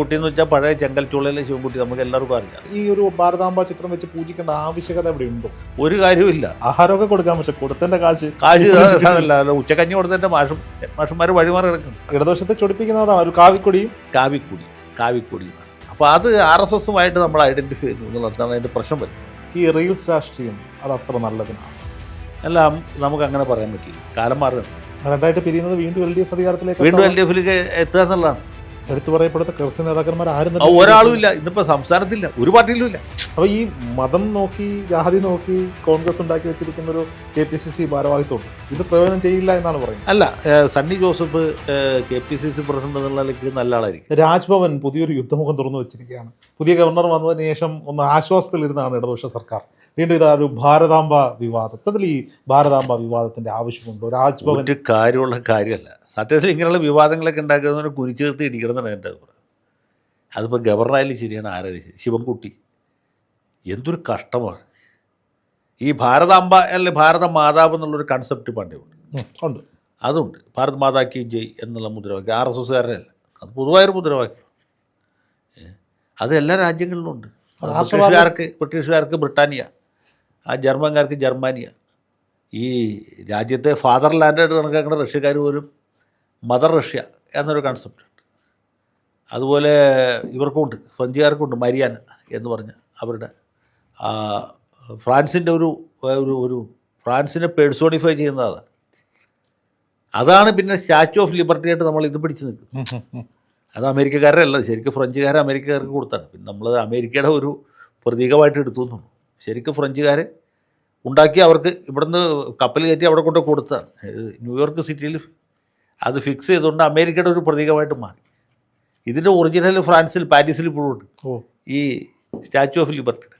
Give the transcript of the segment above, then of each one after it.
കുട്ടി എന്ന് വെച്ചാൽ പഴയ ചെങ്കൽച്ചുള്ളിലെ ശിവൻകുട്ടി നമുക്ക് എല്ലാവർക്കും അറിയാം. ഈ ഒരു ഭാരതാംബ ചിത്രം വെച്ച് പൂജിക്കേണ്ട ആവശ്യകത ഇവിടെ ഉണ്ടോ? ഒരു കാര്യമില്ല ആഹാരമൊക്കെ കൊടുക്കാൻ പക്ഷെ കൊടുത്തതിന്റെ കാശ് കാശ് അല്ല ഉച്ചക്കഞ്ഞി കൊടുത്തതിന്റെ മാഷും മാഷന്മാർ വഴിമാറി കിടക്കും ഇടദോഷത്തെ ചൊടിപ്പിക്കുന്നതാണ് ഒരു കാവിക്കൊടിയും. കാവിക്കുടി കാവിക്കുടിയും. അപ്പോൾ അത് ആർ എസ് എസുമായിട്ട് നമ്മൾ ഐഡന്റിഫൈ ചെയ്യുന്നു എന്നുള്ളതാണ് അതിന്റെ പ്രശ്നം വരുന്നത്. ഈ റീൽസ് രാഷ്ട്രീയം അത് അത്ര നല്ലതിനാണ് എല്ലാം നമുക്ക് അങ്ങനെ പറയാൻ പറ്റില്ല. കാലം മാറുകയാണ്. രണ്ടായിട്ട് പിരിയുന്നത് വീണ്ടും എൽ ഡി എഫ് അധികാരത്തിലേക്ക് വീണ്ടും എൽ ഡി എഫിലേക്ക് എത്തുക എന്നുള്ളതാണ്. എടുത്തു പറയപ്പെടുന്ന ക്രിസ്ത്യൻ നേതാക്കന്മാർ ആരും ഒരാളും ഇല്ല. ഇന്നിപ്പോൾ സംസ്ഥാനത്തില്ല. ഒരു പാർട്ടിയിലും ഇല്ല. അപ്പൊ ഈ മതം നോക്കി ജാതി നോക്കി കോൺഗ്രസ് ഉണ്ടാക്കി വെച്ചിരിക്കുന്ന ഒരു കെ പി സി സി ഭാരവാഹിത്വം ഇത് പ്രയോജനം ചെയ്യില്ല എന്നാണ് പറയുന്നത്. അല്ല Sunny Joseph K P C C president എന്നുള്ള നിലയ്ക്ക് നല്ല ആളായിരിക്കും. രാജ്ഭവൻ പുതിയൊരു യുദ്ധമുഖം തുറന്നു വെച്ചിരിക്കുകയാണ്. പുതിയ ഗവർണർ വന്നതിന് ശേഷം ഒന്ന് ആശ്വാസത്തിലിരുന്നാണ് ഇടതുപക്ഷ സർക്കാർ. വീണ്ടും ഇതാ ഒരു ഭാരതാംബ വിവാദം. സത്യത്തിൽ ഈ ഭാരതാംബ വിവാദത്തിന്റെ ആവശ്യമുണ്ടോ? രാജ്ഭവൻ കാര്യമുള്ള കാര്യമല്ല. സത്യത്തിൽ ഇങ്ങനെയുള്ള വിവാദങ്ങളൊക്കെ ഉണ്ടാക്കുന്നവരെ കുരിച്ചു തീർത്ത് ഇടിക്കണം എന്നാണ് എന്റെ അഭിപ്രായം. അതിപ്പോൾ ഗവർണറായാലും ശരിയാണ് ആരായാലും ശരി. ശിവൻകുട്ടി. എന്തൊരു കഷ്ടമാണ്. ഈ ഭാരതാംബ അല്ലെങ്കിൽ ഭാരത മാതാവ് എന്നുള്ളൊരു കൺസെപ്റ്റ് പണ്ടേ ഉണ്ട്. ഉണ്ട്. അതുണ്ട്. ഭാരത് മാതാ കി ജയ് എന്നുള്ള മുദ്രാവാക്യം. ആർ എസ് എസ്സുകാരുടെ അല്ല അത് പൊതുവായൊരു മുദ്രാവാക്യം. അത് എല്ലാ രാജ്യങ്ങളിലും ഉണ്ട് ബ്രിട്ടീഷുകാർക്ക് ബ്രിട്ടീഷുകാർക്ക് ബ്രിട്ടാനിയ. ആ ജർമ്മൻകാർക്ക് ജർമ്മാനിയ. ഈ രാജ്യത്തെ ഫാദർ ലാൻഡായിട്ട് കണക്കാക്കുന്ന റഷ്യക്കാർ പോലും മദർ റഷ്യ എന്നൊരു കൺസെപ്റ്റ് ഉണ്ട്. അതുപോലെ ഇവർക്കുണ്ട് ഫ്രഞ്ചുകാർക്കുണ്ട് മരിയാന എന്ന് പറഞ്ഞ അവരുടെ ഫ്രാൻസിന്റെ ഒരു ഒരു ഒരു ഫ്രാൻസിനെ പേഴ്സോണിഫൈ ചെയ്യുന്നത് അതാണ് അതാണ് പിന്നെ സ്റ്റാച്യു ഓഫ് ലിബർട്ടി ആയിട്ട് നമ്മൾ ഇത് പിടിച്ച് ഉം. അത് അമേരിക്കക്കാരല്ല ശരിക്കും ഫ്രഞ്ചുകാരെ അമേരിക്കക്കാർക്ക് കൊടുത്താണ്. പിന്നെ നമ്മൾ അമേരിക്കയുടെ ഒരു പ്രതീകമായിട്ട് എടുത്തു എന്നുള്ളൂ. ശരിക്കും ഫ്രഞ്ചുകാർ ഉണ്ടാക്കി അവർക്ക് ഇവിടുന്ന് കപ്പൽ കയറ്റി അവിടെ കൊണ്ട് കൊടുത്താണ് ന്യൂയോർക്ക് സിറ്റിയിൽ അത് ഫിക്സ് ചെയ്തുകൊണ്ട് അമേരിക്കയുടെ ഒരു പ്രതീകമായിട്ട് മാറി. ഇതിന്റെ ഒറിജിനൽ ഫ്രാൻസിൽ പാരീസിൽ ഇപ്പോഴും ഉണ്ട് ഓ. ഈ സ്റ്റാച്യു ഓഫ് ലിബർട്ടിയുടെ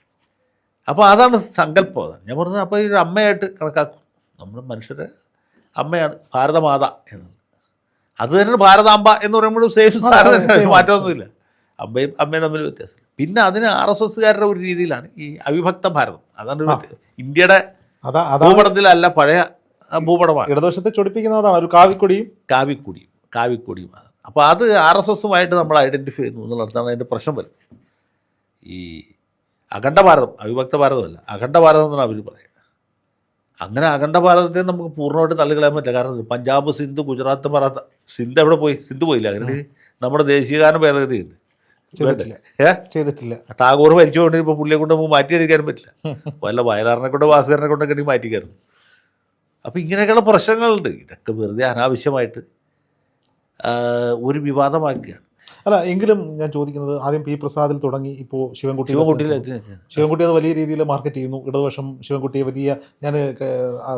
അപ്പോൾ അതാണ് സങ്കല്പം അതാണ് ഞാൻ പറഞ്ഞത് അപ്പോൾ ഈ ഒരു അമ്മയായിട്ട് കണക്കാക്കും. നമ്മൾ മനുഷ്യരെ അമ്മയാണ് ഭാരതമാത എന്ന്. അത് തന്നെയാണ് ഭാരതാംബ എന്ന് പറയുമ്പോഴും സേഫ് സാധനം തന്നെ. മാറ്റമൊന്നുമില്ല. അമ്മയും അമ്മയും തമ്മിൽ വ്യത്യാസം. പിന്നെ അതിന് ആർ എസ് എസ്സുകാരുടെ ഒരു രീതിയിലാണ് ഈ അവിഭക്ത ഭാരതം. അതാണ് ഇന്ത്യയുടെ ഭൂപടത്തിലല്ല പഴയ ഭൂപടമാണ്. ഇടതുവശത്തെ ചൊടിപ്പിക്കുന്നതാണ് ഒരു കാവിക്കൊടിയും. കാവിക്കൊടിയും കാവിക്കൊടിയും. അപ്പോൾ അത് ആർ എസ് എസുമായിട്ട് നമ്മൾ ഐഡന്റിഫൈ ചെയ്യുന്നു എന്നുള്ളതാണ് അതിന്റെ പ്രശ്നം വരുന്നത്. ഈ അഖണ്ഡ ഭാരതം അവിഭക്ത ഭാരതമല്ല. അഖണ്ഡ ഭാരതം എന്നാണ് അവർ പറയുന്നത് അങ്ങനെ അഖണ്ഡ ഭാരതത്തെ നമുക്ക് പൂർണമായിട്ട് തള്ളിക്കളയാൻ പറ്റില്ല. കാരണം പഞ്ചാബ് സിന്ധു ഗുജറാത്ത് മറാത്ത സിന്ധ് എവിടെ പോയി? സിന്ധു പോയില്ല. അങ്ങനെ നമ്മുടെ ദേശീയഗാനം ഭേദഗതിയുണ്ട്. ചെയ്തിട്ടില്ല. ടാഗോർ മരിച്ചുകൊണ്ട് ഇപ്പോൾ പുള്ളിയെ കൊണ്ട് നമുക്ക് മാറ്റിയെടുക്കാനും പറ്റില്ല. വല്ല വയലാറിനെ കൊണ്ട് വാസുകാരനെ കൊണ്ടൊക്കെ മാറ്റിക്കായിരുന്നു. അപ്പോൾ ഇങ്ങനെയൊക്കെയുള്ള പ്രശ്നങ്ങളുണ്ട്. ഇതൊക്കെ വെറുതെ അനാവശ്യമായിട്ട് ഒരു വിവാദമാക്കുകയാണ്. അല്ല എങ്കിലും ഞാൻ ചോദിക്കുന്നത് ആദ്യം പി പ്രസാദിൽ തുടങ്ങി ഇപ്പോൾ ശിവൻകുട്ടി ശിവൻകുട്ടിയിൽ ശിവൻകുട്ടി അത് വലിയ രീതിയിൽ മാർക്കറ്റ് ചെയ്യുന്നു. ഇടതുവശം ശിവൻകുട്ടിയെ വലിയ ഞാൻ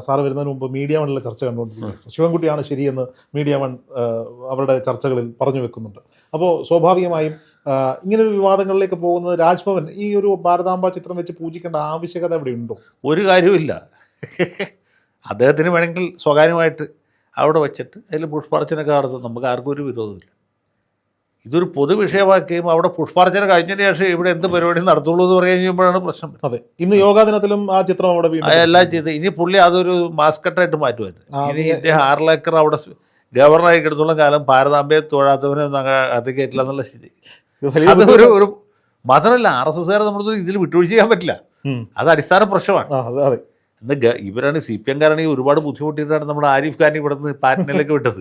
സാറ് വരുന്നതിന് മുമ്പ് മീഡിയ വണ്ണിലെ ചർച്ച കണ്ടുകൊണ്ടിരിക്കുന്നു ശിവൻകുട്ടിയാണ് ശരിയെന്ന് മീഡിയ വൺ അവരുടെ ചർച്ചകളിൽ പറഞ്ഞു വെക്കുന്നുണ്ട്. അപ്പോൾ സ്വാഭാവികമായും ഇങ്ങനൊരു വിവാദങ്ങളിലേക്ക് പോകുന്നത് രാജ്ഭവൻ ഈ ഒരു ഭാരതാംബ ചിത്രം വെച്ച് പൂജിക്കേണ്ട ആവശ്യകത ഇവിടെ ഉണ്ടോ ഒരു കാര്യമില്ല അദ്ദേഹത്തിന് വേണമെങ്കിൽ സ്വകാര്യമായിട്ട് അവിടെ വെച്ചിട്ട് അതിൽ പുഷ്പാർച്ചനയൊക്കെ നടത്തും. നമുക്ക് ആർക്കും ഒരു വിരോധമില്ല ഇതൊരു പൊതു വിഷയമാക്കുകയും അവിടെ പുഷ്പാർച്ചന കഴിഞ്ഞതിന് ശേഷം ഇവിടെ എന്ത് പരിപാടി നടത്തുള്ളൂ എന്ന് പറഞ്ഞു കഴിയുമ്പോഴാണ് പ്രശ്നം അതെ. ഇന്ന് യോഗാ ദിനത്തിലും ആ ചിത്രം അവിടെ എല്ലാം ചെയ്ത്. ഇനി പുള്ളി അതൊരു മാസ്കട്ടായിട്ട് മാറ്റുമായിരുന്നു. ഇനി ഇദ്ദേഹം ആറ് ഏക്കർ അവിടെ ഗവർണറായി കിടന്നുള്ള കാലം ഭാരതാംബയെ തൊഴാത്തവനെ അത് കയറ്റില്ല എന്നുള്ള സ്ഥിതി. അതൊരു അത് ഒരു ഒരു മാത്രമല്ല ആർ എസ് എസ്കാരെ നമ്മൾ ഇതിൽ വിട്ടുവീഴ്ച ചെയ്യാൻ പറ്റില്ല. അത് അടിസ്ഥാന പ്രശ്നമാണ്. അതെ അതെ. ഇന്ന് ഇവരാണ് സി പി എംകാരാണെങ്കിൽ ഒരുപാട് ബുദ്ധിമുട്ടിയിട്ടാണ് നമ്മുടെ ആരിഫ് ഖാൻ ഇവിടെ നിന്ന് പാറ്റ്നയിലേക്ക് വിട്ടത്.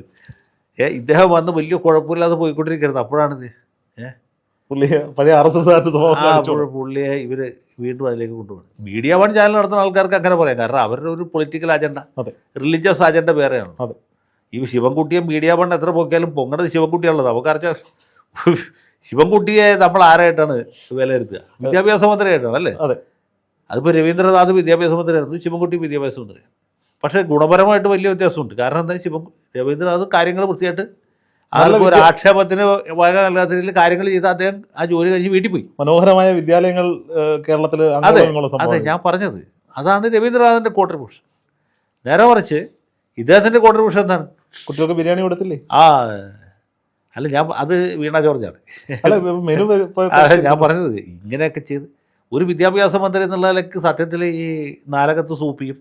ഏ ഇദ്ദേഹം വന്ന് വലിയ കുഴപ്പമില്ലാതെ പോയിക്കൊണ്ടിരിക്കുന്നത് അപ്പോഴാണിത് ഇത്. ഏ? പുള്ളി പഴയ ആർ എസ് എസ് പുള്ളിയെ ഇവർ വീണ്ടും അതിലേക്ക് കൊണ്ടുപോകും മീഡിയ വൺ ചാനൽ നടത്തുന്ന ആൾക്കാർക്ക് അങ്ങനെ പറയാം. കാരണം അവരുടെ ഒരു പൊളിറ്റിക്കൽ അജണ്ട. റിലീജിയസ് അജണ്ട വേറെയാണ്. ഈ ശിവൻകുട്ടിയെ മീഡിയ വൺ എത്ര പോക്കിയാലും പൊങ്ങണത് ശിവൻകുട്ടിയാണുള്ളത് അറിയാം ശിവൻകുട്ടിയെ നമ്മൾ ആരായിട്ടാണ് വിലയിരുത്തുക? വിദ്യാഭ്യാസ മന്ത്രിയായിട്ടാണ് അല്ലേ? അതെ. അതിപ്പോൾ രവീന്ദ്രനാഥ് വിദ്യാഭ്യാസ മന്ത്രിയായിരുന്നു ശിവൻകുട്ടി വിദ്യാഭ്യാസ മന്ത്രിയാണ്. പക്ഷേ ഗുണപരമായിട്ട് വലിയ വ്യത്യാസമുണ്ട് കാരണം എന്താ ശിവൻ രവീന്ദ്രനാഥ് കാര്യങ്ങൾ വൃത്തിയായിട്ട് ആ ഒരു ആക്ഷേപത്തിന് വക നൽകാത്ത രീതിയിൽ കാര്യങ്ങൾ ചെയ്ത് അദ്ദേഹം ആ ജോലി കഴിഞ്ഞ് വീട്ടിൽ പോയി. മനോഹരമായ വിദ്യാലയങ്ങൾ കേരളത്തിൽ അതെ അതെ ഞാൻ പറഞ്ഞത് അതാണ് രവീന്ദ്രനാഥിന്റെ കോൺട്രിബ്യൂഷൻ നേരെ മറിച്ച് ഇദ്ദേഹത്തിന്റെ കോൺട്രിബ്യൂഷൻ എന്താണ്? കുട്ടികൾക്ക് ബിരിയാണി കൊടുത്തില്ലേ? ആ അല്ല ഞാൻ അത് വീണ ജോർജാണ്. അല്ല മെനു ഞാൻ പറഞ്ഞത് ഇങ്ങനെയൊക്കെ ചെയ്ത് ഒരു വിദ്യാഭ്യാസ മന്ത്രി എന്നുള്ള നിലയ്ക്ക് സത്യത്തിൽ ഈ നാലകത്ത് സൂപ്പിയും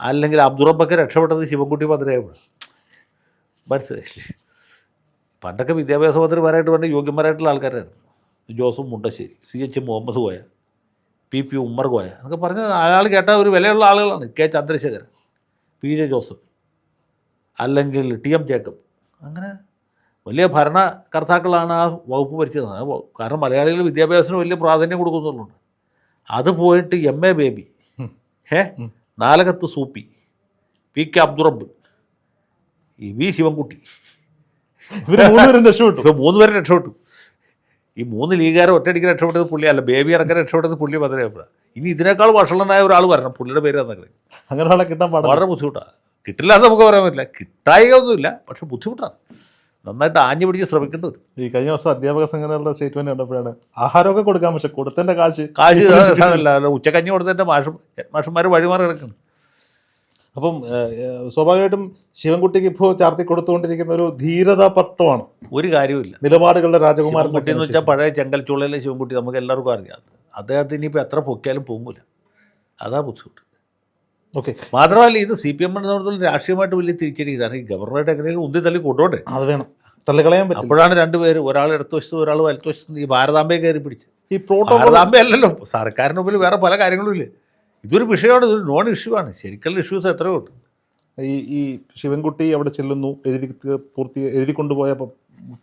അല്ലെങ്കിൽ അബ്ദുറബ്ബൊക്കെ രക്ഷപ്പെട്ടത് ശിവൻകുട്ടി മന്ത്രിയായപ്പോൾ മനസ്സിലായില്ലേ? പണ്ടൊക്കെ വിദ്യാഭ്യാസ മന്ത്രിമാരായിട്ട് പറഞ്ഞ യോഗ്യന്മാരായിട്ടുള്ള ആൾക്കാരായിരുന്നു. Joseph Mundassery C H Muhammad Koya P P Ummer Koya എന്നൊക്കെ പറഞ്ഞ അയാൾ കേട്ട ഒരു വിലയുള്ള ആളുകളാണ് K Chandrasekharan P J Joseph അല്ലെങ്കിൽ ടി എം ജേക്കബ്. അങ്ങനെ വലിയ ഭരണകർത്താക്കളാണ് ആ വകുപ്പ് ഭരിച്ചത് കാരണം മലയാളികൾ വിദ്യാഭ്യാസത്തിന് വലിയ പ്രാധാന്യം കൊടുക്കുന്നുള്ളൂ. അത് പോയിട്ട് M A Baby. A Nalakath Soopy. P K Abdurabb. V Sivankutty. ഇവർ മൂന്നുപേരും രക്ഷപ്പെട്ടു. ഇപ്പൊ മൂന്നുപേരും രക്ഷപ്പെട്ടു. ഈ മൂന്ന് ലീഗുകാരെ ഒറ്റയടിക്ക് രക്ഷപ്പെട്ടത് പുള്ളിയല്ല ബേബി അടക്കം രക്ഷപ്പെട്ടത് പുള്ളി മധുരയപ്പോഴാണ് ഇനി ഇതിനേക്കാൾ വഷളനായ ഒരാൾ വരണം. പുള്ളിയുടെ പേര് തന്നെ അങ്ങനെ ഒരാളെ കിട്ടാൻ വളരെ ബുദ്ധിമുട്ടാണ് കിട്ടില്ല എന്ന് നമുക്ക് പറയാൻ പറ്റില്ല. കിട്ടായിക ഒന്നുമില്ല പക്ഷെ ബുദ്ധിമുട്ടാണ്. നന്നായിട്ട് ആഞ്ഞു പിടിച്ച് ശ്രമിക്കേണ്ടി വരും. ഈ കഴിഞ്ഞ ദിവസം അധ്യാപക സംഘടനകളുടെ സ്റ്റേറ്റ്മെന്റ് കണ്ടപ്പോഴാണ് ആഹാരമൊക്കെ കൊടുക്കാൻ പക്ഷെ കൊടുത്തതിന്റെ കാശ്. കാശ് ഉച്ചക്കഞ്ഞ് കൊടുത്തതിന്റെ മാഷ് മാഷന്മാർ വഴിമാറി കിടക്കുന്നു. അപ്പം സ്വാഭാവികമായിട്ടും ശിവൻകുട്ടിക്ക് ഇപ്പോൾ ചാർത്തി കൊടുത്തുകൊണ്ടിരിക്കുന്ന ഒരു ധീരതാ പട്ടമാണ് ഒരു കാര്യമില്ല നിലപാടുകളുടെ രാജകുമാരൻ കുട്ടി എന്ന് വെച്ചാൽ പഴയ ചെങ്കൽച്ചുള്ളയിലെ ശിവൻകുട്ടി നമുക്ക് എല്ലാവർക്കും അറിയാം. അദ്ദേഹത്തിന് ഇനിയിപ്പോൾ എത്ര പൊക്കിയാലും പോകുമ്പോൾ അതാ ബുദ്ധിമുട്ട്. ഓക്കെ. മാത്രമല്ല ഇത് സി പി എം രാഷ്ട്രീയമായിട്ട് വലിയ തിരിച്ചടി ഇതാണ്. ഈ ഗവർണറുടെ എങ്ങനെയെങ്കിലും ഉന്തി തള്ളി കൊണ്ടുപോട്ടെ അത് വേണം. തള്ളിക്കളയാൻ പറ്റും അപ്പോഴാണ് രണ്ടുപേര് ഒരാൾ ഇടത്ത് വശത്ത് ഒരാൾ വലത്ത് വശത്ത് ഈ ഭാരതാംബയെ കയറി പിടിച്ച് ഈ പ്രോട്ടോ ഭാരതാംബ അല്ലല്ലോ. സർക്കാരിന് മുമ്പിൽ വേറെ പല കാര്യങ്ങളും ഇല്ലേ? ഇതൊരു വിഷയമാണ് ഇതൊരു നോൺ ഇഷ്യൂ ആണ്. ശരിക്കുള്ള ഇഷ്യൂസ് എത്രയോ ഉണ്ട്. ഈ ഈ ശിവൻകുട്ടി അവിടെ ചെല്ലുന്നു എഴുതി പൂർത്തി എഴുതി കൊണ്ടുപോയ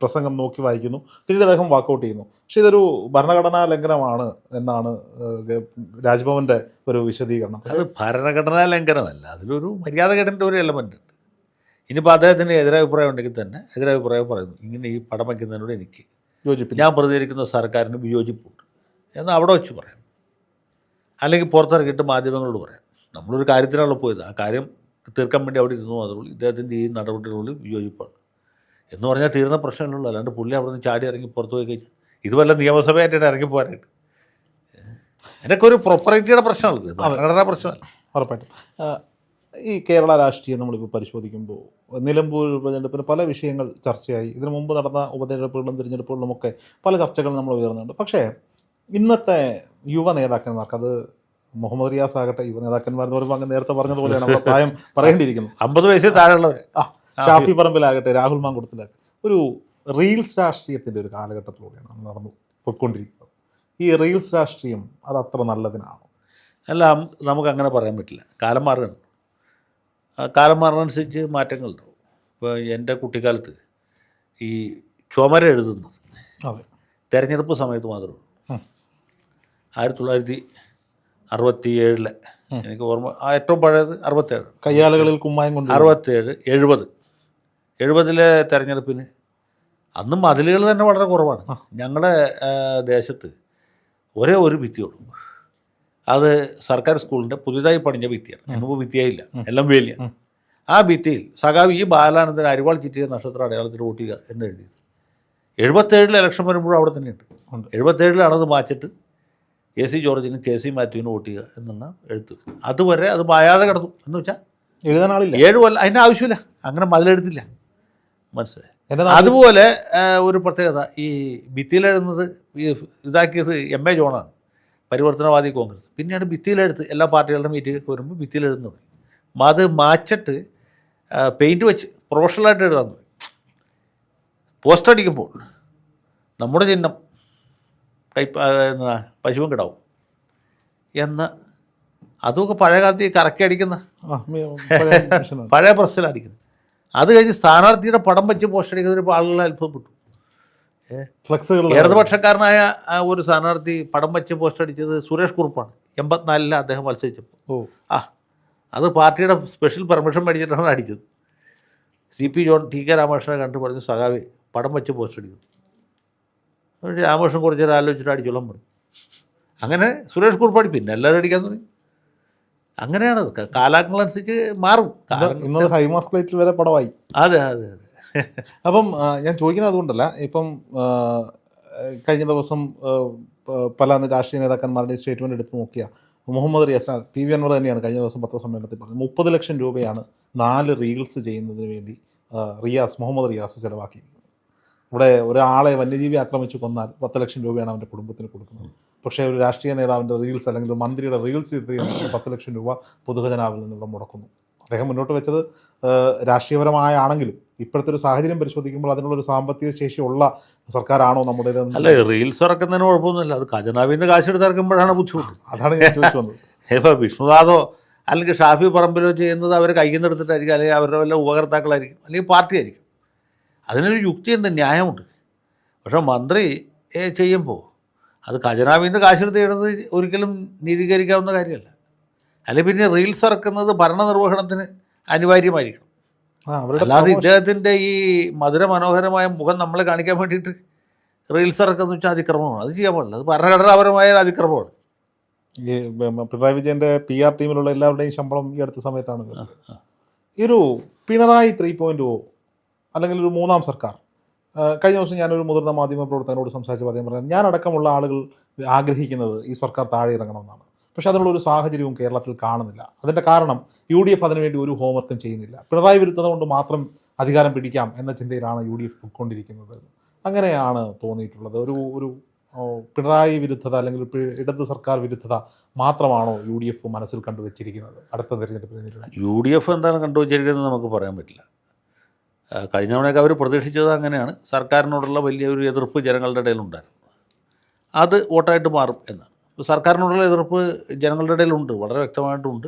പ്രസംഗം നോക്കി വായിക്കുന്നു. പിന്നീട് അദ്ദേഹം വാക്കൗട്ട് ചെയ്യുന്നു. പക്ഷേ ഇതൊരു ഭരണഘടനാ ലംഘനമാണ് എന്നാണ് രാജ്ഭവന്റെ ഒരു വിശദീകരണം. അത് ഭരണഘടനാ ലംഘനമല്ല. അതിലൊരു മര്യാദഘടന്റെ ഒരു എലമെന്റ് ഉണ്ട്. ഇനിയിപ്പോൾ അദ്ദേഹത്തിന് എതിരഭിപ്രായം ഉണ്ടെങ്കിൽ തന്നെ എതിരഭിപ്രായം പറയുന്നു. ഇങ്ങനെ ഈ പടം വയ്ക്കുന്നതിനോട് എനിക്ക് യോജിപ്പ് ഞാൻ പ്രതികരിക്കുന്ന സർക്കാരിന് വിയോജിപ്പുണ്ട് എന്ന് അവിടെ വെച്ച് പറയാം. അല്ലെങ്കിൽ പുറത്തിറക്കിയിട്ട് മാധ്യമങ്ങളോട് പറയാം. നമ്മളൊരു കാര്യത്തിനാണല്ലോ പോയത്. ആ കാര്യം തീർക്കാൻ വേണ്ടി അവിടെ ഇരുന്നു. അതുകൊണ്ട് ഇദ്ദേഹത്തിന്റെ ഈ നടപടികളിൽ വിയോജിപ്പാണ്. എന്ന് പറഞ്ഞാൽ തീർന്ന പ്രശ്നമല്ലല്ലോ അല്ലാണ്ട് പുള്ളി അവിടെ നിന്ന് ചാടി ഇറങ്ങി പുറത്തു പോയി കഴിഞ്ഞാൽ ഇത് വല്ല നിയമസഭയായിട്ടാണ് ഇറങ്ങി പോകാനായിട്ട് എന്നൊക്കെ ഒരു പ്രോപ്പറിറ്റിയുടെ പ്രശ്നമാണ് ഇത് ഭരണഘടനാ പ്രശ്നമല്ല. ഉറപ്പായിട്ടും. ഈ കേരള രാഷ്ട്രീയം നമ്മളിപ്പോൾ പരിശോധിക്കുമ്പോൾ നിലമ്പൂർ ഉപതെരഞ്ഞെടുപ്പിന് പല വിഷയങ്ങൾ ചർച്ചയായി. ഇതിനു മുമ്പ് നടന്ന ഉപതെരഞ്ഞെടുപ്പുകളും തിരഞ്ഞെടുപ്പുകളിലും ഒക്കെ പല ചർച്ചകളും നമ്മൾ ഉയർന്നുണ്ട് പക്ഷേ ഇന്നത്തെ യുവ നേതാക്കന്മാർക്ക് അത് മുഹമ്മദ് റിയാസ് ആകട്ടെ യുവ നേതാക്കന്മാർ എന്ന് പറയുമ്പോൾ അങ്ങ് നേരത്തെ പറഞ്ഞതുപോലെയാണ്. പ്രായം പറയേണ്ടിയിരിക്കുന്നത് അമ്പത് വയസ്സിൽ താഴെയുള്ളവർ ആ ഷാഫി പറമ്പിലാകട്ടെ രാഹുൽ മാങ്കുടത്തിലാകട്ടെ ഒരു റീൽസ് രാഷ്ട്രീയത്തിന്റെ ഒരു കാലഘട്ടത്തിലൂടെയാണ് നമ്മൾ നടന്നു പോയിക്കൊണ്ടിരിക്കുന്നത്. ഈ റീൽസ് രാഷ്ട്രീയം അത് അത്ര നല്ലതിനാണോ? എല്ലാം നമുക്ക് അങ്ങനെ പറയാൻ പറ്റില്ല. കാലം മാറുകയാണ്. കാലം മാറുന്നതനുസരിച്ച് മാറ്റങ്ങളുണ്ടാവും. ഇപ്പോൾ എന്റെ കുട്ടിക്കാലത്ത് ഈ ചുമര എഴുതുന്നത് അതെ. തെരഞ്ഞെടുപ്പ് സമയത്ത് മാത്രമേ. ആയിരത്തി തൊള്ളായിരത്തി അറുപത്തി ഏഴിലെ എനിക്ക് ഓർമ്മ ഏറ്റവും പഴയത് അറുപത്തേഴ് കയ്യാലകളിൽ കുമ്മായം കൊണ്ട് അറുപത്തേഴ് എഴുപത്. എഴുപതിലെ തെരഞ്ഞെടുപ്പിന് അന്ന് മതിലുകൾ തന്നെ വളരെ കുറവാണ്. ഞങ്ങളുടെ ദേശത്ത് ഒരേ ഒരു ഭിത്തിയുള്ളൂ. അത് സർക്കാർ സ്കൂളിന്റെ പുതിയതായി പണിഞ്ഞ ഭിത്തിയാണ്. മുമ്പ് ഭിത്തിയായില്ല. എല്ലാം വേലിയ. ആ ഭിത്തിയിൽ സഖാവ് ഈ ബാലാനന്ദൻ അരിവാൾ ചിറ്റിയ നക്ഷത്ര അടയാളത്തിൽ വോട്ടിക എന്ന് എഴുതി എഴുപത്തേഴിൽ ഇലക്ഷൻ വരുമ്പോഴും അവിടെ തന്നെയുണ്ട്. ഉണ്ട്. എഴുപത്തേഴിലാണ് അത് മാച്ചിട്ട് എ സി ജോർജിനും കെ സി മാത്യുവിനും ചെയ്യുക എന്നാണ് എഴുത്ത്. അതുവരെ അത് മായാതെ കിടന്നു. എന്ന് വെച്ചാൽ എഴുതാൻ ആളില്ല. ഏഴ് കൊല്ലം അതിന്റെ ആവശ്യമില്ല. അങ്ങനെ മതിലെടുത്തില്ല. മനസ്സിലായി. അതുപോലെ ഒരു പ്രത്യേകത ഈ ഭിത്തിയിലെഴുതുന്നത് ഈ ഇതാക്കിയത് എം എ ജോണാണ് പരിവർത്തനവാദി കോൺഗ്രസ്. പിന്നെയാണ് ഭിത്തിയിലെഴുത്ത് എല്ലാ പാർട്ടികളുടെ മീറ്റിംഗ് വരുമ്പോൾ ഭിത്തിയിലെഴുതുന്നത്. അത് മാച്ചിട്ട് പെയിന്റ് വെച്ച് പ്രൊഫഷണലായിട്ട് എഴുതാൻ തുടങ്ങി. പോസ്റ്റർ അടിക്കുമ്പോൾ നമ്മുടെ ചിഹ്നം കൈ എന്നാ പശുവും കിടാവും. എന്ന് അതുമൊക്കെ പഴയ കാലത്ത് ഈ കറക്കി അടിക്കുന്ന. പഴയ പ്രസ്സിൽ അടിക്കുന്നത്. അത് കഴിഞ്ഞ് സ്ഥാനാർത്ഥിയുടെ പടം വെച്ച് പോസ്റ്റർ അടിക്കുന്നതിന് ആളുകളെ അത്ഭുതപ്പെട്ടു. ഫ്ലക്സുകൾ ഇടതുപക്ഷക്കാരനായ ഒരു സ്ഥാനാർത്ഥി പടം വെച്ച് പോസ്റ്റ് അടിച്ചത് സുരേഷ് കുറുപ്പാണ്. എൺപത്തിനാലിൽ അദ്ദേഹം മത്സരിച്ചപ്പോൾ. ഓ. ആ അത് പാർട്ടിയുടെ സ്പെഷ്യൽ പെർമിഷൻ മേടിച്ചിട്ടാണ് അടിച്ചത്. C P John T K രാമകൃഷ്ണനെ കണ്ട് പറഞ്ഞു സഖാവി പടം വെച്ച് പോസ്റ്റ് അടിക്കും രാമകൃഷ്ണൻ കുറച്ച് നേരം ആലോചിച്ചിട്ട് അടിച്ചോളാൻ പറഞ്ഞു. അങ്ങനെ സുരേഷ് കുറുപ്പ് അടി പിന്നെ എല്ലാവരും അടിക്കാൻ തുടങ്ങി. അങ്ങനെയാണ്. കാലാങ്ങളനുസരിച്ച് മാറും. ഇന്നത് ഹൈമാസ് പ്ലേറ്റിൽ വരെ പടമായി. അതെ അതെ അതെ. അപ്പം ഞാൻ ചോദിക്കുന്നത് അതുകൊണ്ടല്ല. ഇപ്പം കഴിഞ്ഞ ദിവസം പല രാഷ്ട്രീയ നേതാക്കന്മാരുടെ സ്റ്റേറ്റ്മെന്റ് എടുത്ത് നോക്കിയാൽ മുഹമ്മദ് റിയാസ് ടി വി അൻവർ തന്നെയാണ് കഴിഞ്ഞ ദിവസം പത്രസമ്മേളനത്തിൽ പറഞ്ഞത്. മുപ്പത് ലക്ഷം രൂപയാണ് നാല് റീൽസ് ചെയ്യുന്നതിന് വേണ്ടി റിയാസ് മുഹമ്മദ് റിയാസ് ചിലവാക്കിയിരിക്കുന്നത്. ഇവിടെ ഒരാളെ വന്യജീവി ആക്രമിച്ചു കൊന്നാൽ പത്ത് ലക്ഷം രൂപയാണ് അവന്റെ കുടുംബത്തിന് കൊടുക്കുന്നത്. പക്ഷേ ഒരു രാഷ്ട്രീയ നേതാവിന്റെ റീൽസ് അല്ലെങ്കിൽ ഒരു മന്ത്രിയുടെ റീൽസ് ചെയ്യുന്നതിന് പത്ത് ലക്ഷം രൂപ പൊതുഖജനാവിൽ നിന്ന് ഇവിടെ മുടക്കുന്നു. അദ്ദേഹം മുന്നോട്ട് വെച്ചത് രാഷ്ട്രീയപരമായാണെങ്കിലും ഇപ്പോഴത്തെ ഒരു സാഹചര്യം പരിശോധിക്കുമ്പോൾ അതിനുള്ളൊരു സാമ്പത്തിക ശേഷിയുള്ള സർക്കാരാണോ നമ്മുടെ അല്ല റീൽസ് ഇറക്കുന്നതിന് കുഴപ്പമൊന്നുമില്ല. അത് ഖജനാവിന്റെ കാശെടുത്ത് ഇറക്കുമ്പോഴാണ് ബുദ്ധിമുട്ട്. അതാണ് ഞാൻ ചോദിച്ചു വന്നത്. ഇപ്പോൾ വിഷ്ണുനാഥോ അല്ലെങ്കിൽ ഷാഫി പറമ്പിലോ ചെയ്യുന്നത് അവർ കയ്യിൽ നിന്ന് എടുത്തിട്ടായിരിക്കും അല്ലെങ്കിൽ അവരുടെ വല്ല ഉപകർത്താക്കളായിരിക്കും അല്ലെങ്കിൽ പാർട്ടി ആയിരിക്കും അതിനൊരു യുക്തിയുണ്ട് ന്യായമുണ്ട്. പക്ഷേ മന്ത്രി ചെയ്യുമ്പോൾ അത് ഖജനാവിൽ നിന്ന് കാശെടുത്ത് ചെയ്യുന്നത് ഒരിക്കലും നീതീകരിക്കാവുന്ന കാര്യമല്ല. അല്ലെങ്കിൽ പിന്നെ റീൽസ് ഇറക്കുന്നത് ഭരണനിർവഹണത്തിന് അനിവാര്യമായിരിക്കും ആ അവരുടെ അല്ലാതെ ഇദ്ദേഹത്തിന്റെ ഈ മധുര മനോഹരമായ മുഖം നമ്മളെ കാണിക്കാൻ വേണ്ടിയിട്ട് റീൽസ് ഇറക്കുന്ന വെച്ചാൽ അതിക്രമമാണ്. അത് ചെയ്യാൻ പാടില്ല. അത് ഭരണഘടനാപരമായ അതിക്രമമാണ്. ഈ പിണറായി വിജയന്റെ പി ആർ ടീമിലുള്ള എല്ലാവരുടെയും ശമ്പളം ഈ അടുത്ത സമയത്താണ്. ഈ ഒരു പിണറായി ത്രീ പോയിന്റ് ഓ അല്ലെങ്കിൽ ഒരു മൂന്നാം സർക്കാർ കഴിഞ്ഞ ദിവസം ഞാനൊരു മുതിർന്ന മാധ്യമ പ്രവർത്തകനോട് സംസാരിച്ചപ്പോൾ അദ്ദേഹം പറഞ്ഞു ഞാൻ അടക്കമുള്ള ആളുകൾ ആഗ്രഹിക്കുന്നത് ഈ സർക്കാർ താഴെ ഇറങ്ങണമെന്നാണ്. പക്ഷേ അതിനുള്ള ഒരു സാഹചര്യവും കേരളത്തിൽ കാണുന്നില്ല. അതിന്റെ കാരണം യു ഡി എഫ് അതിനുവേണ്ടി ഒരു ഹോംവർക്കും ചെയ്യുന്നില്ല. പിണറായി വിരുദ്ധത കൊണ്ട് മാത്രം അധികാരം പിടിക്കാം എന്ന ചിന്തയിലാണ് യു ഡി എഫ് പൊയ്ക്കൊണ്ടിരിക്കുന്നത്. അങ്ങനെയാണ് തോന്നിയിട്ടുള്ളത്. ഒരു ഒരു പിണറായി വിരുദ്ധത അല്ലെങ്കിൽ ഇടത് സർക്കാർ വിരുദ്ധത മാത്രമാണോ യു ഡി എഫ് മനസ്സിൽ കണ്ടുവച്ചിരിക്കുന്നത്? അടുത്ത തെരഞ്ഞെടുപ്പിനെ നേരിടാൻ. യു ഡി എഫ് എന്താണ് കണ്ടുവച്ചിരിക്കുന്നത് നമുക്ക് പറയാൻ പറ്റില്ല. കഴിഞ്ഞ തവണയൊക്കെ അവർ പ്രതീക്ഷിച്ചത് അങ്ങനെയാണ്. സർക്കാരിനോടുള്ള വലിയൊരു എതിർപ്പ് ജനങ്ങളുടെ ഇടയിലുണ്ടായിരുന്നു. അത് വോട്ടായിട്ട് മാറും എന്നാണ്. സർക്കാരിനോടുള്ള എതിർപ്പ് ജനങ്ങളുടെ ഇടയിലുണ്ട്. വളരെ വ്യക്തമായിട്ടുണ്ട്.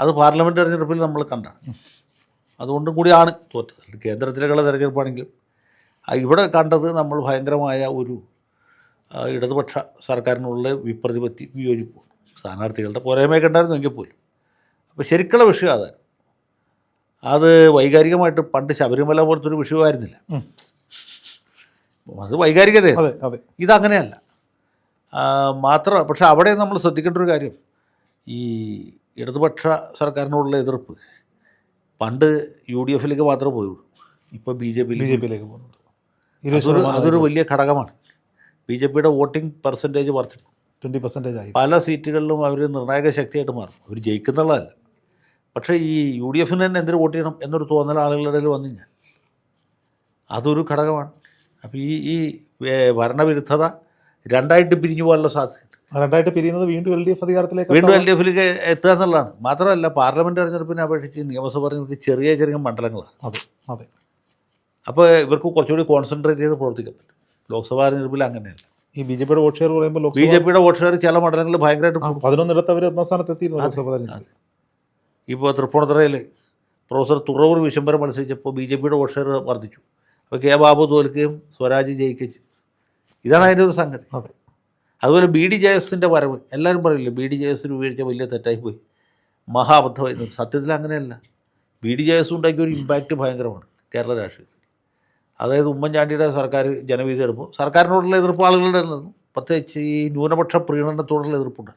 അത് പാർലമെന്റ് തെരഞ്ഞെടുപ്പിൽ നമ്മൾ കണ്ടാണ്. അതുകൊണ്ടും കൂടിയാണ് തോറ്റത്. കേന്ദ്രത്തിലേക്കുള്ള തെരഞ്ഞെടുപ്പാണെങ്കിലും. ഇവിടെ കണ്ടത് നമ്മൾ ഭയങ്കരമായ ഒരു ഇടതുപക്ഷ സർക്കാരിനുള്ള വിപ്രതിപത്തി വിയോജിപ്പ്. സ്ഥാനാർത്ഥികളുടെ പോരായ്മയൊക്കെ ഉണ്ടായിരുന്നു എങ്കിൽ പോലും. അപ്പോൾ ശരിക്കുള്ള വിഷയം അതാണ്. അത് വൈകാരികമായിട്ട് പണ്ട് ശബരിമല പോലത്തെ ഒരു വിഷയമായിരുന്നില്ല. അത് വൈകാരികതയാണ്. അതെ ഇതങ്ങനെയല്ല. മാത്രം പക്ഷെ അവിടെ നമ്മൾ ശ്രദ്ധിക്കേണ്ട ഒരു കാര്യം. ഈ ഇടതുപക്ഷ സർക്കാരിനോടുള്ള എതിർപ്പ്. പണ്ട് യു ഡി എഫിലേക്ക് മാത്രമേ പോയുള്ളൂ. ഇപ്പോൾ B J P B J പിയിലേക്ക് പോകുന്നുണ്ട് അതൊരു അതൊരു വലിയ ഘടകമാണ്. ബി ജെ പിയുടെ വോട്ടിംഗ് പെർസെന്റേജ് വർദ്ധിച്ചു ട്വന്റി പെർസെന്റേജ് ആയി. പല സീറ്റുകളിലും അവർ നിർണായക ശക്തിയായിട്ട് മാറും. അവർ ജയിക്കുന്നുള്ളതല്ല. പക്ഷേ ഈ യു ഡി എഫിന് തന്നെ എന്തിനു വോട്ട് ചെയ്യണം എന്നൊരു തോന്നൽ ആളുകളുടെ ഇടയിൽ വന്നു കഴിഞ്ഞാൽ അതൊരു ഘടകമാണ്. അപ്പോൾ ഈ ഈ ഭരണവിരുദ്ധത രണ്ടായിട്ട് പിരിഞ്ഞു പോകാനുള്ള സാധ്യതയുണ്ട്. രണ്ടായിട്ട് പിരിയുന്നത് വീണ്ടും എൽ ഡി എഫ് അധികാരത്തിലേക്ക് വീണ്ടും എൽ ഡി എഫിലേക്ക് എത്തുക എന്നുള്ളതാണ്. മാത്രമല്ല പാർലമെന്റ് തെരഞ്ഞെടുപ്പിനെ അപേക്ഷിച്ച് നിയമസഭ തെരഞ്ഞെടുപ്പ് ചെറിയ ചെറിയ മണ്ഡലങ്ങളാണ്. അതെ അതെ. അപ്പോൾ ഇവർക്ക് കുറച്ചുകൂടി കോൺസെൻട്രേറ്റ് ചെയ്ത് പ്രവർത്തിക്കാൻ പറ്റും ലോക്സഭാ തെരഞ്ഞെടുപ്പിൽ അങ്ങനെയല്ല. ഈ ബി ജെ പിയുടെ വോട്ട് ഷെയർ പറയുമ്പോൾ ബി ജെ പിയുടെ വോട്ട് ഷെയർ ചില മണ്ഡലങ്ങളിൽ ഭയങ്കരമായിട്ട്. പതിനൊന്നിടത്ത് അവർ ഒന്നാം സ്ഥാനത്ത് എത്തിയിരുന്നു ലോക്സഭ തെരഞ്ഞെടുപ്പിൽ. ഇപ്പോൾ തൃപ്പൂണിത്തുറയിൽ പ്രൊഫസർ തുറവൂർ വിശംബരം മത്സരിച്ചപ്പോൾ ബി ജെ പിയുടെ വോട്ട് ഷെയർ വർദ്ധിച്ചു. അപ്പോൾ കെ ബാബു തോൽക്കുകയും സ്വരാജ് ജയിക്കുകയും ഇതാണ് അതിന്റെ ഒരു സംഗതി. അതെ. അതുപോലെ ബി ഡി ജെ എസിന്റെ വരവ് എല്ലാവരും പറയില്ലേ ബി ഡി ജെ എസ് രൂപീകരിച്ച വലിയ തെറ്റായി പോയി. മഹാബദ്ധമായിരുന്നു. സത്യത്തിൽ അങ്ങനെയല്ല. ബി ഡി ജെ എസ് ഉണ്ടാക്കിയ ഒരു ഇമ്പാക്റ്റ് ഭയങ്കരമാണ് കേരള രാഷ്ട്രീയത്തിൽ. അതായത് ഉമ്മൻചാണ്ടിയുടെ സർക്കാർ ജനവിധി എടുപ്പോൾ സർക്കാരിനോടുള്ള എതിർപ്പ് ആളുകളുടെ പ്രത്യേകിച്ച് ഈ ന്യൂനപക്ഷ പ്രീണനത്തോടുള്ള എതിർപ്പുണ്ട്.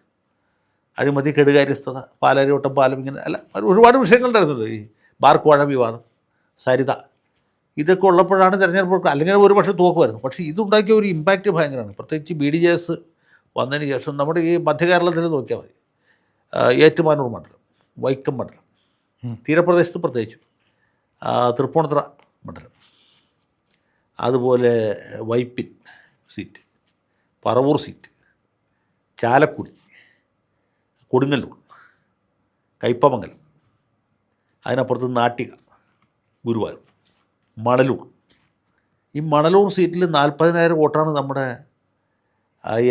അഴിമതി കെടുകാര്യസ്ഥത പാലാരിവട്ടം പാലം ഇങ്ങനെ അല്ല ഒരുപാട് വിഷയങ്ങൾ നടക്കുന്നത് ഈ ബാർക്കോഴ വിവാദം സരിത ഇതൊക്കെ ഉള്ളപ്പോഴാണ് തിരഞ്ഞെടുപ്പ് അല്ലെങ്കിൽ ഒരു പക്ഷേ തോക്കുമായിരുന്നു. പക്ഷേ ഇതുണ്ടാക്കിയ ഒരു ഇമ്പാക്റ്റ് ഭയങ്കരമാണ്. പ്രത്യേകിച്ച് ബി ഡി ജെ എസ് വന്നതിന് ശേഷം നമ്മുടെ ഈ മധ്യ കേരളത്തിൽ നോക്കിയാൽ മതി. ഏറ്റുമാനൂർ മണ്ഡലം വൈക്കം മണ്ഡലം തീരപ്രദേശത്ത് പ്രത്യേകിച്ചും തൃപ്പൂണിത്തുറ മണ്ഡലം അതുപോലെ വൈപ്പിൻ സീറ്റ് പറവൂർ സീറ്റ് ചാലക്കുടി കൊടുങ്ങല്ലൂർ കയ്പമംഗലം അതിനപ്പുറത്ത് നാട്ടിക ഗുരുവായൂർ മണലൂർ. ഈ മണലൂർ സീറ്റിൽ നാൽപ്പതിനായിരം വോട്ടാണ് നമ്മുടെ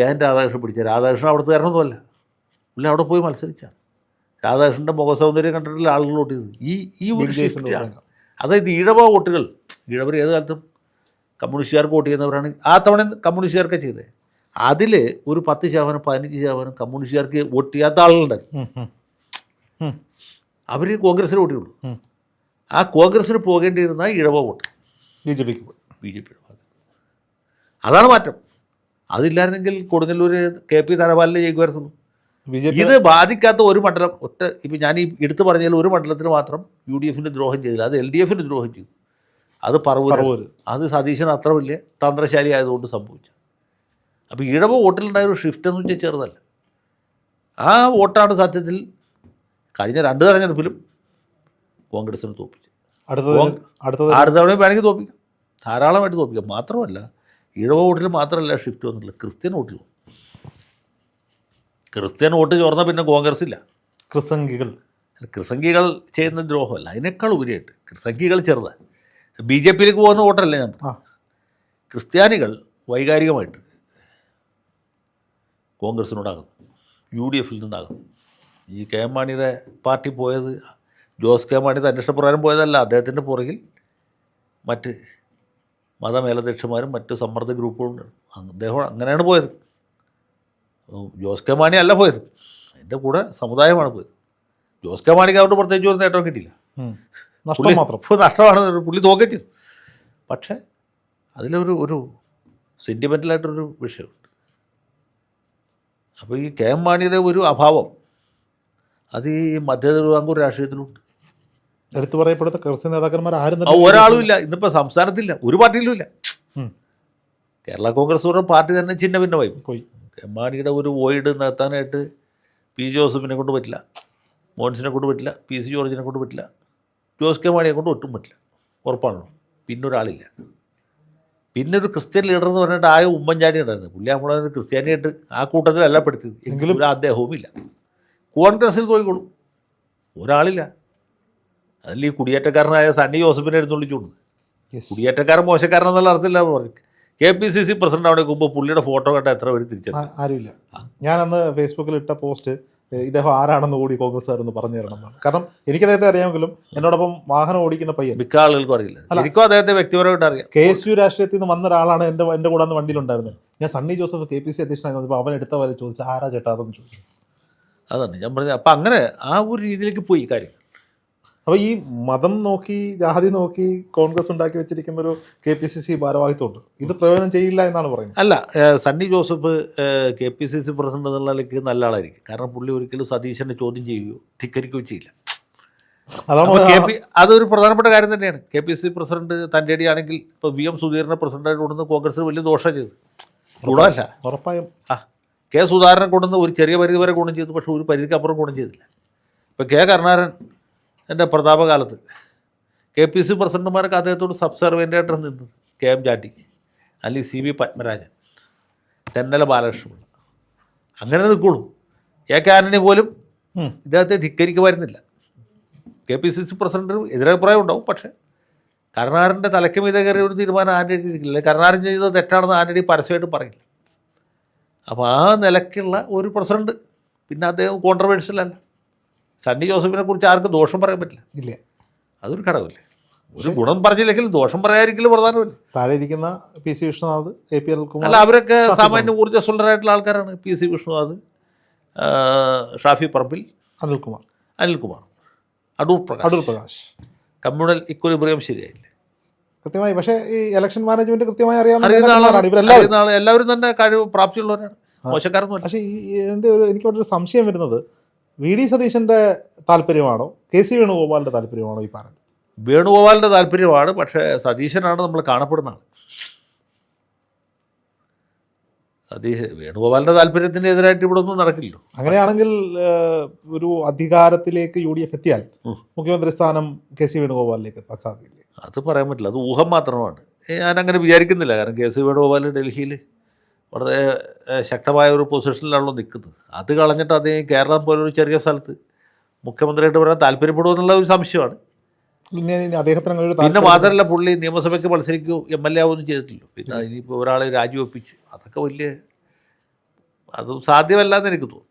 എൻ രാധാകൃഷ്ണൻ പിടിച്ചത്. രാധാകൃഷ്ണൻ അവിടുത്തെ കാരണമൊന്നുമല്ല. പുള്ളി അവിടെ പോയി മത്സരിച്ചാണ്. രാധാകൃഷ്ണന്റെ മുഖസൗന്ദര്യം കണ്ടിട്ടുള്ള ആളുകൾ വോട്ട് ചെയ്തത് ഈ ഈ ഒരു ഷിഫ്റ്റാണ് അതായത് ഈഴവ വോട്ടുകൾ ഈഴവർ ഏത് കാലത്തും കമ്മ്യൂണിസ്റ്റുകാർക്ക് വോട്ട് ചെയ്യുന്നവരാണ്. ആ തവണ കമ്മ്യൂണിസ്റ്റുകാർക്കാണ് ചെയ്തത്. അതിൽ ഒരു പത്ത് ശതമാനം പതിനഞ്ച് ശതമാനം കമ്മ്യൂണിസ്റ്റുകാർക്ക് വോട്ട് ചെയ്യാത്ത ആളുകളുണ്ടായിരുന്നു. ഉം, അവർ കോൺഗ്രസ്സിന് വോട്ട് ചെയ്തു ആ കോൺഗ്രസ്സിന് പോകേണ്ടിയിരുന്ന ഇഴവ വോട്ട്. ബി ജെ പിക്ക് ബി ജെ പിയുടെ ഭാഗത്ത് അതാണ് മാറ്റം. അതില്ലായിരുന്നെങ്കിൽ കൊടുങ്ങല്ലൂർ കെ പി ധനപാലിനെ ജയിക്കുമായിരുന്നു ബി ജെ പി ഇത് ബാധിക്കാത്ത ഒരു മണ്ഡലം ഒറ്റ ഇപ്പം ഞാൻ ഈ എടുത്തു പറഞ്ഞാൽ ഒരു മണ്ഡലത്തിന് മാത്രം യു ഡി എഫിന് ദ്രോഹം ചെയ്തില്ല. അത് എൽ ഡി എഫിന് ദ്രോഹം ചെയ്തു. അത് പറവൂർ അത് സതീശൻ അത്ര വലിയ തന്ത്രശാലി ആയതുകൊണ്ട് സംഭവിച്ചു. അപ്പോൾ ഇഴവ വോട്ടിലുണ്ടായ ഒരു ഷിഫ്റ്റ് എന്ന് വെച്ചാൽ ചെറുതല്ല. ആ വോട്ടാണ് സത്യത്തിൽ കഴിഞ്ഞ രണ്ട് തെരഞ്ഞെടുപ്പിലും കോൺഗ്രസിന് തോപ്പിച്ചു അടുത്ത തവണ വേണമെങ്കിൽ തോപ്പിക്കാം. ധാരാളമായിട്ട് തോപ്പിക്കാം. മാത്രമല്ല ഇഴവ വോട്ടിൽ മാത്രമല്ല ഷിഫ്റ്റ് വന്നിട്ടുള്ളത് ക്രിസ്ത്യൻ വോട്ടിൽ വന്നു. ക്രിസ്ത്യൻ വോട്ട് ചോർന്നാൽ പിന്നെ കോൺഗ്രസ് ഇല്ല. ക്രിസംഗികൾ. ക്രിസംഗികൾ ചെയ്യുന്ന ദ്രോഹമല്ല. അതിനേക്കാൾ ഉപരിയായിട്ട് ക്രിസംഗികൾ ചെറുതാണ് ബി ജെ പിയിലേക്ക് പോകുന്ന വോട്ടല്ല ഞാൻ ക്രിസ്ത്യാനികൾ വൈകാരികമായിട്ട് കോൺഗ്രസിനോടാകും യു ഡി എഫിൽ നിന്നാകും ഈ കെ എം മാണിയുടെ പാർട്ടി പോയത് ജോസ് കെ മാണി അന്വേഷണപ്രകാരം പോയതല്ല അദ്ദേഹത്തിന്റെ പുറകിൽ മറ്റ് മതമേലധ്യക്ഷന്മാരും മറ്റ് സമ്മർദ്ദ ഗ്രൂപ്പുകളും ഉണ്ട്. അദ്ദേഹം അങ്ങനെയാണ് പോയത്. ജോസ് കെ മാണി അല്ല പോയത്. അതിന്റെ കൂടെ സമുദായമാണ് പോയത്. ജോസ് കെ മാണിക്ക് അതുകൊണ്ട് പ്രത്യേകിച്ച് ഒരു നേട്ടം കിട്ടിയില്ല. നഷ്ടം മാത്രം. ഇപ്പോൾ നഷ്ടമാണ്. പുള്ളി തോക്കറ്റ്. പക്ഷേ അതിലൊരു ഒരു സെന്റിമെന്റലായിട്ടൊരു വിഷയമുണ്ട് അപ്പോൾ ഈ കെ എം മാണിയുടെ ഒരു അഭാവം അത് ഈ മധ്യ തിരുവിതാംകൂർ രാഷ്ട്രീയത്തിലുണ്ട്. എടുത്തു പറയപ്പെടുത്ത ക്രിസ്ത്യൻ നേതാക്കന്മാർ ആരും ഒരാളും ഇല്ല. ഇന്നിപ്പോൾ സംസ്ഥാനത്തില്ല ഒരു പാർട്ടിയിലും ഇല്ല. കേരള കോൺഗ്രസ് പറഞ്ഞ പാർട്ടി തന്നെ ചിഹ്ന ഭിന്നമായി പോയി. കെ എം മാണിയുടെ ഒരു വോയിഡ് നിർത്താനായിട്ട് പി ജോസഫിനെ കൊണ്ട് പറ്റില്ല. മോൻസിനെ കൊണ്ട് പറ്റില്ല. പി സി ജോർജിനെ കൊണ്ട് പറ്റില്ല. ജോസ് കെ മാണിയെ കൊണ്ട് ഒട്ടും പറ്റില്ല. ഉറപ്പാണല്ലോ. പിന്നെ ഒരാളില്ല. പിന്നെ ഒരു ക്രിസ്ത്യൻ ലീഡർ എന്ന് പറഞ്ഞിട്ട് ആയ ഉമ്മൻചാണ്ടി ഉണ്ടായിരുന്നു. പുള്ളി നമ്മളെ ക്രിസ്ത്യാനിയായിട്ട് ആ കൂട്ടത്തിലല്ല പെടുത്തിയത്. എങ്കിലും ഒരു അദ്ദേഹവും ഇല്ല കോൺഗ്രസിൽ പോയിക്കോളൂ ഒരാളില്ല. അതിൽ ഈ കുടിയേറ്റക്കാരനായ സണ്ണി ജോസഫിനെ എടുത്തുള്ളിച്ചുകൊണ്ട്. കുടിയേറ്റക്കാരൻ മോശക്കാരനെന്നുള്ള അർത്ഥമില്ല പറഞ്ഞു. K P C C president അവിടെ പുള്ളിയുടെ ഫോട്ടോ കണ്ട എത്ര പേര് തിരിച്ചു ആ- ആരുമില്ല. ഞാൻ അന്ന് ഫേസ്ബുക്കിൽ ഇട്ട പോസ്റ്റ് ഇദ്ദേഹം ആരാണെന്ന് കൂടി കോൺഗ്രസ് കോൺഗ്രസ്സുകാരെന്ന് പറഞ്ഞു തരണം എന്നാണ്. കാരണം എനിക്ക് അദ്ദേഹത്തെ അറിയാമെങ്കിലും എന്നോടൊപ്പം വാഹനം ഓടിക്കുന്ന പയ്യൻ. മിക്ക ആളുകൾക്കും അറിയില്ല. എനിക്കും അദ്ദേഹത്തെ വ്യക്തിപരമായിട്ട് അറിയാം. കെ എസ് യു രാഷ്ട്രീയത്തിൽ നിന്ന് വന്ന ഒരാളാണ് എന്റെ എന്റെ കൂടെ അന്ന് വണ്ടിയിലുണ്ടായിരുന്നത് ഞാൻ Sunny Joseph K P C അധ്യക്ഷനായി വന്നപ്പോൾ അവൻ എടുത്ത വരെ ചോദിച്ചു ആരാ ചേട്ടാ? അതെന്ന് ചോദിച്ചു. അതാണ് ഞാൻ പറഞ്ഞത്. അപ്പം അങ്ങനെ ആ ഒരു രീതിയിലേക്ക് പോയി കാര്യം. അപ്പോൾ ഈ മതം നോക്കി ജാതി നോക്കി കോൺഗ്രസ് ഉണ്ടാക്കി വെച്ചിരിക്കുന്ന ഒരു കെ പി സി സി ഭാരവാഹിത്വമുണ്ട്. ഇത് പ്രയോജനം ചെയ്യില്ല എന്നാണ് പറയുന്നത്. അല്ല Sunny Joseph K P C C president എന്നുള്ള നിലയ്ക്ക് നല്ല ആളായിരിക്കും. കാരണം പുള്ളി ഒരിക്കലും സതീശനെ ചോദ്യം ചെയ്യുകയോ ധിക്കരിക്കുകയോ ചെയ്യില്ല. അതാണ് അപ്പോൾ കെ പി അതൊരു പ്രധാനപ്പെട്ട കാര്യം തന്നെയാണ്. കെ പി സി പ്രസിഡന്റ് തന്റെ അടിയാണെങ്കിൽ ഇപ്പോൾ വി എം സുധീരനെ പ്രസിഡന്റായിട്ട് കൊണ്ടുവന്ന് കോൺഗ്രസ് വലിയ ദോഷം ചെയ്തു. ഗുണമല്ല. ഉറപ്പായും. ആ കെ സുധാകരനെ കൊണ്ടുവന്ന് ഒരു ചെറിയ പരിധി വരെ ഗുണം ചെയ്തു പക്ഷെ ഒരു പരിധിക്ക് അപ്പുറം ഗുണം ചെയ്തില്ല. ഇപ്പോൾ കെ കരുണാകരൻ എന്റെ പ്രതാപകാലത്ത് കെ പി സി പ്രസിഡന്റുമാരൊക്കെ അദ്ദേഹത്തോട് സബ്സർവന്റായിട്ടാണ് നിന്നത് കെ എം ചാണ്ടി അല്ലെങ്കിൽ സി വി പത്മരാജൻ തെന്നല ബാലകൃഷ്ണപിള്ള. അങ്ങനെ നിൽക്കുള്ളൂ. എ കെ ആന്റണി പോലും. ഇദ്ദേഹത്തെ ധിക്കരിക്കുമായിരുന്നില്ല. കെ പി സി സി പ്രസിഡന്റിന് എതിരഭിപ്രായം ഉണ്ടാവും പക്ഷേ കരുണാകരന്റെ തലയ്ക്ക് മീതെ കയറിയ ഒരു തീരുമാനം ആന്റണി എടുക്കില്ല കരുണാകരൻ ചെയ്തത് തെറ്റാണെന്ന് ആന്റണി പരസ്യമായിട്ട് പറയില്ല. അപ്പോൾ ആ നിലയ്ക്കുള്ള ഒരു പ്രസിഡന്റ് പിന്നെ അദ്ദേഹം കോൺട്രവേഴ്ഷ്യൽ അല്ല. സണ്ണി ജോസഫിനെ കുറിച്ച് ആർക്കും ദോഷം പറയാൻ പറ്റില്ല. ഇല്ല. അതൊരു ഘടകമല്ലേ? ഒരു ഗുണം പറഞ്ഞില്ലെങ്കിൽ ദോഷം പറയാതിരിക്കലും പ്രധാനമല്ല? താഴെ ഇരിക്കുന്ന P C Vishnunath A P അൽകുമാർ അല്ല അവരൊക്കെ സാമാന്യ ഊർജസ്വലരായിട്ടുള്ള ആൾക്കാരാണ്. P C Vishnunath Shafi Parambil Anilkumar. Anilkumar. Adoor Prakash. Adoor Prakash. Communal equilibrium ശരിയായില്ലേ? കൃത്യമായി. പക്ഷേ ഈ ഇലക്ഷൻ മാനേജ്മെന്റ് കൃത്യമായി അറിയാവുന്ന എല്ലാവരും തന്നെ കഴിവ് പ്രാപ്തിയുള്ളവരാണ്. മോശക്കാരൊന്നും പക്ഷേ ഈ എന്റെ ഒരു എനിക്ക് ഒരു സംശയം വരുന്നത്. വി ഡി സതീശന്റെ താല്പര്യമാണോ? കെ സി വേണുഗോപാലിന്റെ താല്പര്യമാണോ ഈ പറഞ്ഞത്? വേണുഗോപാലിന്റെ താല്പര്യമാണ് പക്ഷേ സതീശനാണ് നമ്മൾ കാണപ്പെടുന്ന ആൾ സതീശ് വേണുഗോപാലിന്റെ താല്പര്യത്തിനെതിരായിട്ട് ഇവിടെ ഒന്നും നടക്കില്ലല്ലോ. അങ്ങനെയാണെങ്കിൽ ഒരു അധികാരത്തിലേക്ക് യു ഡി എഫ് എത്തിയാൽ മുഖ്യമന്ത്രി സ്ഥാനം കെ സി വേണുഗോപാലിലേക്ക് എത്താൻ സാധ്യതയില്ലേ? അത് പറയാൻ പറ്റില്ല. അത് ഊഹം മാത്രമാണ്. ഞാൻ ഞാനങ്ങനെ വിചാരിക്കുന്നില്ല. കാരണം കെ സി വേണുഗോപാൽ ഡൽഹിയിൽ വളരെ ശക്തമായ ഒരു പൊസിഷനിലാണല്ലോ നിൽക്കുന്നത്. അത് കളഞ്ഞിട്ട് അത് കേരളം പോലൊരു ചെറിയ സ്ഥലത്ത് മുഖ്യമന്ത്രിയായിട്ട് വരാൻ താല്പര്യപ്പെടുമോ എന്നുള്ള ഒരു സംശയമാണ്. ഇനി അദ്ദേഹത്തിന് പിന്നെ മാത്രമല്ല പുള്ളി നിയമസഭയ്ക്ക് മത്സരിക്കുകയോ എം എൽ എ ആവുകയൊന്നും ചെയ്തിട്ടില്ല. പിന്നെ ഇനിയിപ്പോൾ ഒരാളെ രാജിവെപ്പിച്ച് അതൊക്കെ വലിയ അതും സാധ്യമല്ല എന്ന് എനിക്ക് തോന്നുന്നു.